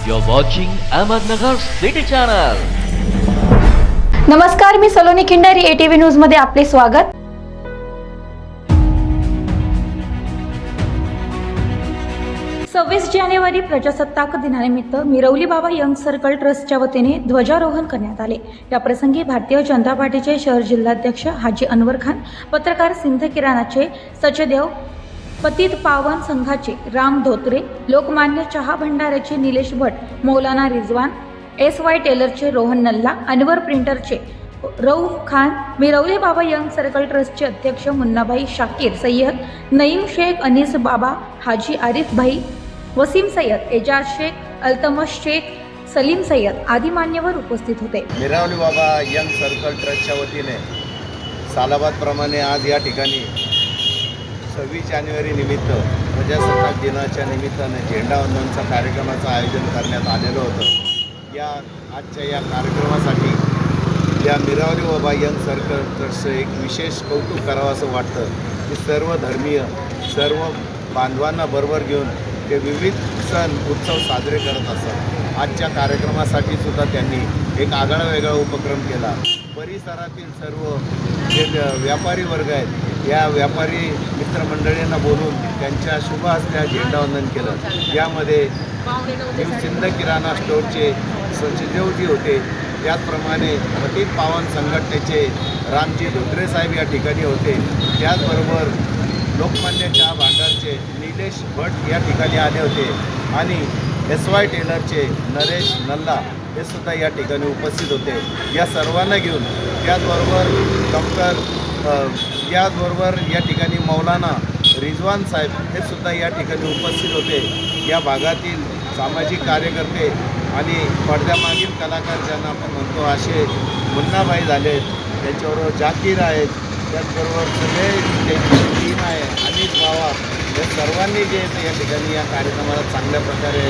You're watching Ahmednagar City Channel. नमस्कार मी Saloni Khindari ATV न्यूजमध्ये आपले स्वागत सव्वीस जानेवारी प्रजासत्ताक दिनानिमित्त मिरवली बाबा यंग सर्कल ट्रस्टच्या वतीने ध्वजारोहण करण्यात आले या प्रसंगी भारतीय जनता पार्टीचे शहर जिल्हाध्यक्ष हाजी अनवर खान पत्रकार सिंध किराणाचे सचदेव पतित पावन संघाचे राम धोत्रे लोकमान्य चहा भंडाऱ्याचे निलेश भट मौलाना रिजवान एस वाय टेलरचे रोहन नल्ला अनवर प्रिंटरचे रऊफ खान मिरवले बाबा यंग सर्कल ट्रस्टचे अध्यक्ष मुन्नाभाई शाकीर सय्यद नईम शेख अनीस बाबा हाजी आरिफ भाई वसीम सय्यद एजाज शेख अल्तमश शेख सलीम सय्यद आदी मान्यवर उपस्थित होते. मिरावली बाबा यंग सर्कल ट्रस्टच्या वतीने सालाबादप्रमाणे आज या ठिकाणी सव्वीस जानेवारी निमित्त प्रजासत्ताक दिनाच्या निमित्ताने झेंडावंदनचा कार्यक्रमाचं आयोजन करण्यात आलेलं होतं. या आजच्या या कार्यक्रमासाठी या मिरावली बाबा यंग सर्कल एक विशेष कौतुक करावं असं वाटतं की सर्व धर्मीय सर्व बांधवांना बरोबर घेऊन ते विविध सण उत्सव साजरे करत असतात. आजच्या कार्यक्रमासाठी सुद्धा त्यांनी एक आगळा वेगळा उपक्रम केला. परिसरातील सर्व जे व्यापारी वर्ग आहेत या व्यापारी मित्रमंडळींना बोलून त्यांच्या शुभ हस्त्या झेंडावंदन केलं. यामध्ये न्यू किराणा स्टोअरचे सचिदेवजी होते. त्याचप्रमाणे पतित पावन संघटनेचे रामजी धोत्रे साहेब या ठिकाणी होते. त्याचबरोबर लोकमान्य चहा भांडारचे निलेश भट या ठिकाणी आले होते. आणि एस वाय टेलरचे नरेश नल्ला हे सुद्धा या ठिकाणी उपस्थित होते. या सर्वांना घेऊन त्याचबरोबर डॉक्टर याचबरोबर या ठिकाणी मौलाना रिजवान साहेब हे सुद्धा या ठिकाणी उपस्थित होते. या भागातील सामाजिक कार्यकर्ते आणि पडद्यामागील कलाकार ज्यांना आपण म्हणतो असे मुन्नाबाई झाले त्यांच्याबरोबर जाकीर आहेत. त्याचबरोबर सगळे त्यांची टीम आहे. अनिल बावा या सर्वांनी जे या ठिकाणी या कार्यक्रमाला चांगल्या प्रकारे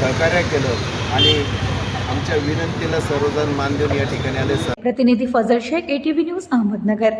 सहकार्य केलं. आणि आमच्या विनंतीला सर्वजण मान देऊन या ठिकाणी आले प्रतिनिधी फजल शेख एटीव्ही न्यूज अहमदनगर.